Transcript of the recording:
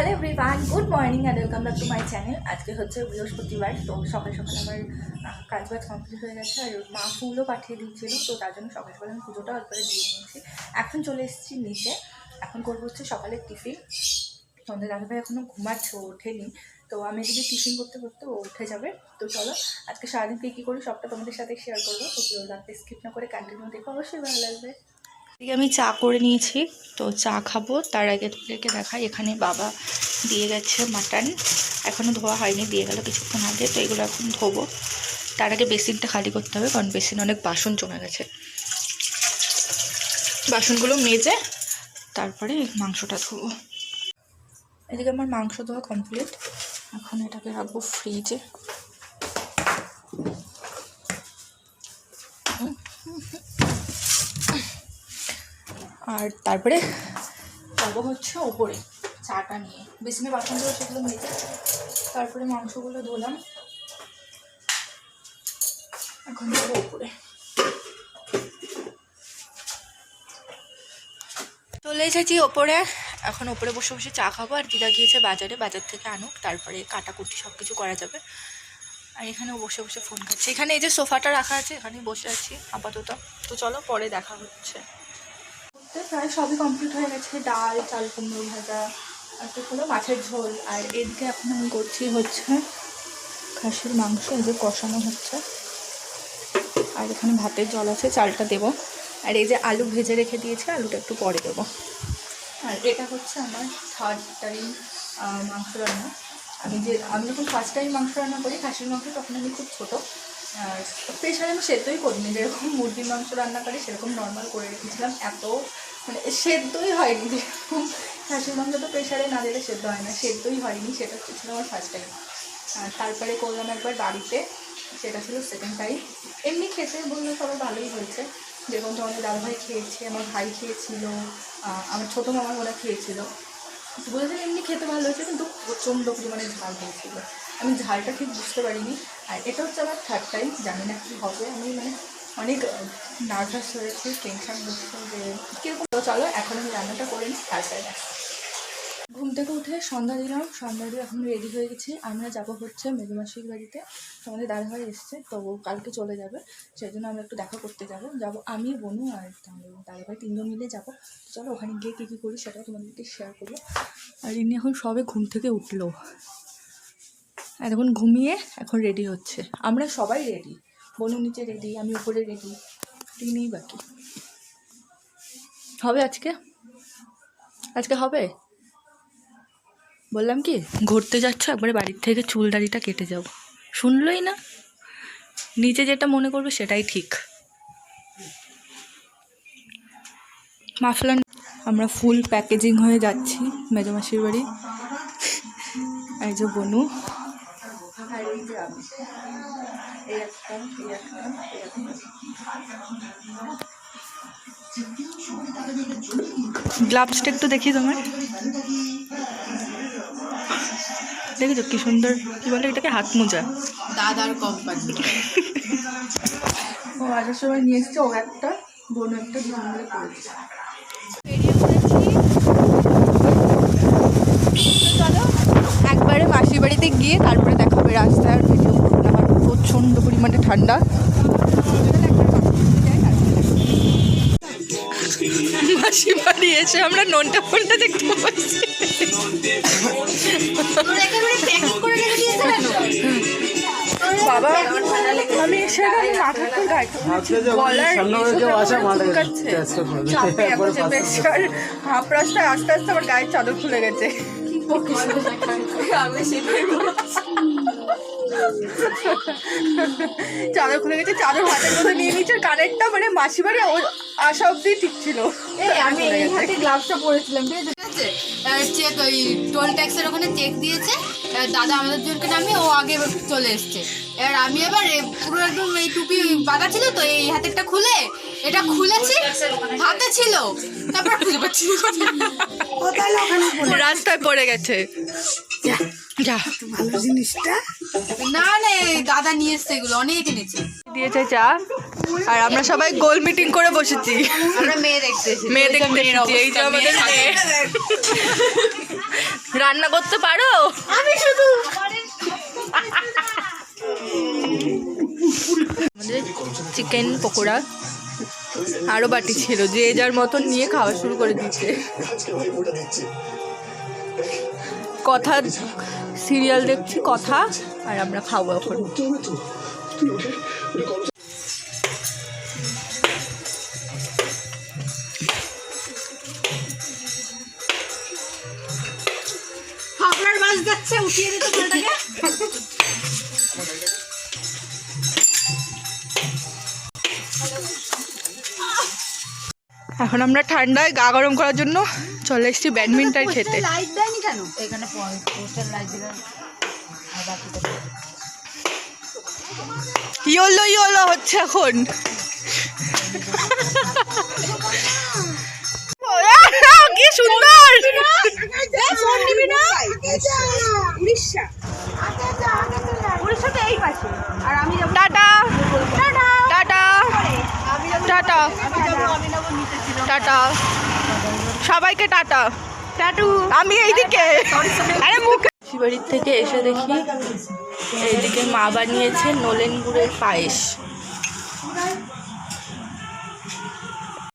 Hello everyone good morning and welcome back to my channel আজকে হচ্ছে বৃহস্পতিবার, তো সকাল সকাল আমার কাজ বাজ কমপ্লিট হয়ে গেছে আর মা ফুলও পাঠিয়ে দিচ্ছিল তো তার জন্য সকাল সকাল আমি পুজোটা একবারে দিয়ে নিয়েছি এখন চলে এসেছি নিচে, এখন করব হচ্ছে সকালের টিফিন। তোমাদের দাদাভাই এখনও ঘুমাচ্ছে ওঠেনি, তো আমি যদি টিফিন করতে করতে ও উঠে যাবে। তো চলো, আজকে সারাদিন কী কী করি সবটা তোমাদের সাথে শেয়ার করব। তো পুরো রাতে স্কিপ না করে কন্টিনিউ দেখো, অবশ্যই ভালো লাগবে। এদিকে আমি চা করে নিয়েছি। তো চা খাব, তার আগে তোমাদেরকে দেখাই, এখানে বাবা দিয়ে গেছে মাটন। এখনও ধোয়া হয়নি, দিয়ে গেল কিছুক্ষণ আগে, তো এগুলো এখন ধোবো। তার আগে বেসিনটা খালি করতে হবে, কারণ বেসিন অনেক বাসন জমে গেছে। বাসনগুলো মেজে তারপরে মাংসটা ধোবো। এদিকে আমার মাংস ধোয়া কমপ্লিট। এখন এটাকে রাখব ফ্রিজে। আর তারপরে যাব হচ্ছে ওপরে চাটা নিয়ে। বেসিনে বাসনগুলো সেগুলো মেজে তারপরে মাংসগুলো ধুলাম। এখন যাব ওপরে। চলে এসেছি ওপরে। এখন ওপরে বসে বসে চা খাব আর দিদা গিয়েছে বাজারে, বাজার থেকে আনুক, তারপরে কাটাকুটি সব কিছু করা যাবে। আর এখানেও বসে বসে ফোন খাচ্ছে। এখানে এই যে সোফাটা রাখা আছে, এখানেই বসে আছি, আপাতত। তো চলো পরে দেখা হচ্ছে। তো প্রায় সবই কমপ্লিট হয়ে গেছে, ডাল, চাল, কুমড়ো ভাজা, আর তো হলো মাছের ঝোল। আর এদিকে এখন আমি করছি হচ্ছে খাসির মাংস যে কষানো হচ্ছে। আর এখানে ভাতের জল আছে, চালটা দেবো। আর এই যে আলু ভেজে রেখে দিয়েছে, আলুটা একটু পরে দেবো। আর এটা হচ্ছে আমার থার্ড টাইম মাংস রান্না। আমি যে, আমি যখন ফার্স্ট টাইম মাংস রান্না করি, খাসির মাংস তখন আমি খুব ছোটো। প্রেশারে আমি সেদ্ধই করিনি, যেরকম মুরগির মাংস রান্না করি, সেরকম নর্মাল করে রেখেছিলাম, এত মানে সেদ্ধই হয়নি, যেরকম খাসির মাংস তো প্রেশারে না দিলে সেদ্ধ হয় না, সেদ্ধই হয়নি, সেটা ছিল আমার ফার্স্ট টাইম আর তারপরে করলাম একবার বাড়িতে, সেটা ছিল সেকেন্ড টাইম এমনি খেতে বললে সবাই ভালোই হয়েছে, যেরকম তোমাদের দাদাভাই খেয়েছে, আমার ভাই খেয়েছিল আমার ছোটো মামা ওরা খেয়েছিল। বলেছেন এমনি খেতে ভালো হয়েছে, কিন্তু প্রচণ্ড পরিমাণে ঝাল হয়েছিল। আমি ঝালটা ঠিক বুঝতে পারিনি। আর এটা হচ্ছে আমার থার্ড টাইম জানি না কী হবে। আমি মানে অনেক নার্ভাস হয়েছি টেনশন হচ্ছে যে কীরকম চলো এখন আমি রান্নাটা করে নিই, তারপরে ঘুম থেকে উঠে সন্ধ্যা দিলাম, সন্ধ্যা দিয়ে এখন রেডি হয়ে গেছি। আমরা যাব হচ্ছে মেঘমাসির বাড়িতে। আমাদের দাদাভাই এসছে, তো কালকে চলে যাবে। সেই জন্য আমরা একটু দেখা করতে যাব। যাব আমি, বনু আর দাদাভাই তিনজন মিলে যাব। চলো ওখানে গিয়ে কী কী করি সেটাও তোমাদেরকে শেয়ার করব। আর ইনি এখন সবে ঘুম থেকে উঠল। এখন ঘুমিয়ে এখন রেডি হচ্ছে। আমরা সবাই রেডি বনু নিচে রেডি আমি উপরে রেডি তিনিই বাকি। হবে আজকে? আজকে হবে? বললাম কি, ঘুরতে যাচ্ছ, একবারে বাড়ির থেকে চুল দাড়িটা কেটে যাব শুনলই না? নিজে যেটা মনে করবে সেটাই ঠিক। মাফলান আমরা ফুল প্যাকেজিং হয়ে যাচ্ছি মেজমাসির বাড়ি। এই যে বনু। আর এই যে আমি একটা এই একটা এই একটা গ্লাভসটা একটু দেখি তোমার দেখেছ কি সুন্দর কি বলে এটাকে? হাত মোজা। দাদার কোম্পানি ও আসার সময় নিয়ে এসছে ও একটা বোন একটা দুজন মিলে একবারে মাসির বাড়িতে গিয়ে তারপরে দেখা হবে রাস্তার ভিডিও করব না কারণ প্রচণ্ড পরিমাণে ঠান্ডা। মাসি বাড়ি এসে আমরা নোনটা ফোনটা দেখতে পাচ্ছি। বাবা আমি সেটা মাথার গলার হাফ রাস্তায় আস্তে আস্তে আমার গায়ের চাদর খুলে গেছে। আমি সেটাই চাদর খুলে গেছে চাদর হাতের মধ্যে নিয়ে নিচ্ছে কানেরটা মানে মাসি বাড়ি ও- আসা অব্দি ঠিক ছিল। আমি এই হাতে গ্লাভসটা পরেছিলাম ঠিক আছে? চেক ওই টোল ট্যাক্সের ওখানে চেক দিয়েছে। দাদা আমাদের জনকে নামিয়ে ও আগে চলে এসছে। এবার আমি এবার এ পুরো একদম এই টুপি বাঁধা ছিল তো এই হাতেরটা খুলে এটা খুলেছি হাতে ছিল। তারপর খুঁজে পাচ্ছি রাস্তায় পড়ে গেছে। না না দাদা নিয়ে এসছে এগুলো অনেক এনেছে। দিয়েছে চা আর আমরা সবাই গোল মিটিং করে বসেছি। আমরা মেয়ে দেখতে মেয়ে দেখতে এই যে আমাদের মেয়ে। মেয়ে রান্না করতে পারো? আমি শুধু চিকেন পকোড়া আরও বাটি ছিল যে যার মতন নিয়ে খাওয়া শুরু করে দিচ্ছে কথা সিরিয়াল দেখছি কথা আর আমরা খাব এখন। আপনার যাচ্ছে উঠিয়ে দিতে বলটাকে এখন আমরা ঠান্ডায় গা গরম করার জন্য চলে এসেছি ব্যাডমিন্টন খেতে। লাইট দেয়নি কেন? এখানে পোস্টার লাইট দিলাম। আর ইয়োলো ইয়োলো হচ্ছে এখন। কি সুন্দর! ফোন উড়িষ্যা। উড়িষ্যাতে এই পাশে। আর আমি টাটা। Tata tata. টাটা। সবাইকে টাটা। টাটু। আমি এইদিকে। আরে মুখ শিবাড়ির থেকে এসে দেখি এইদিকে মা বানিয়েছে নলেন গুড়ের পায়েস।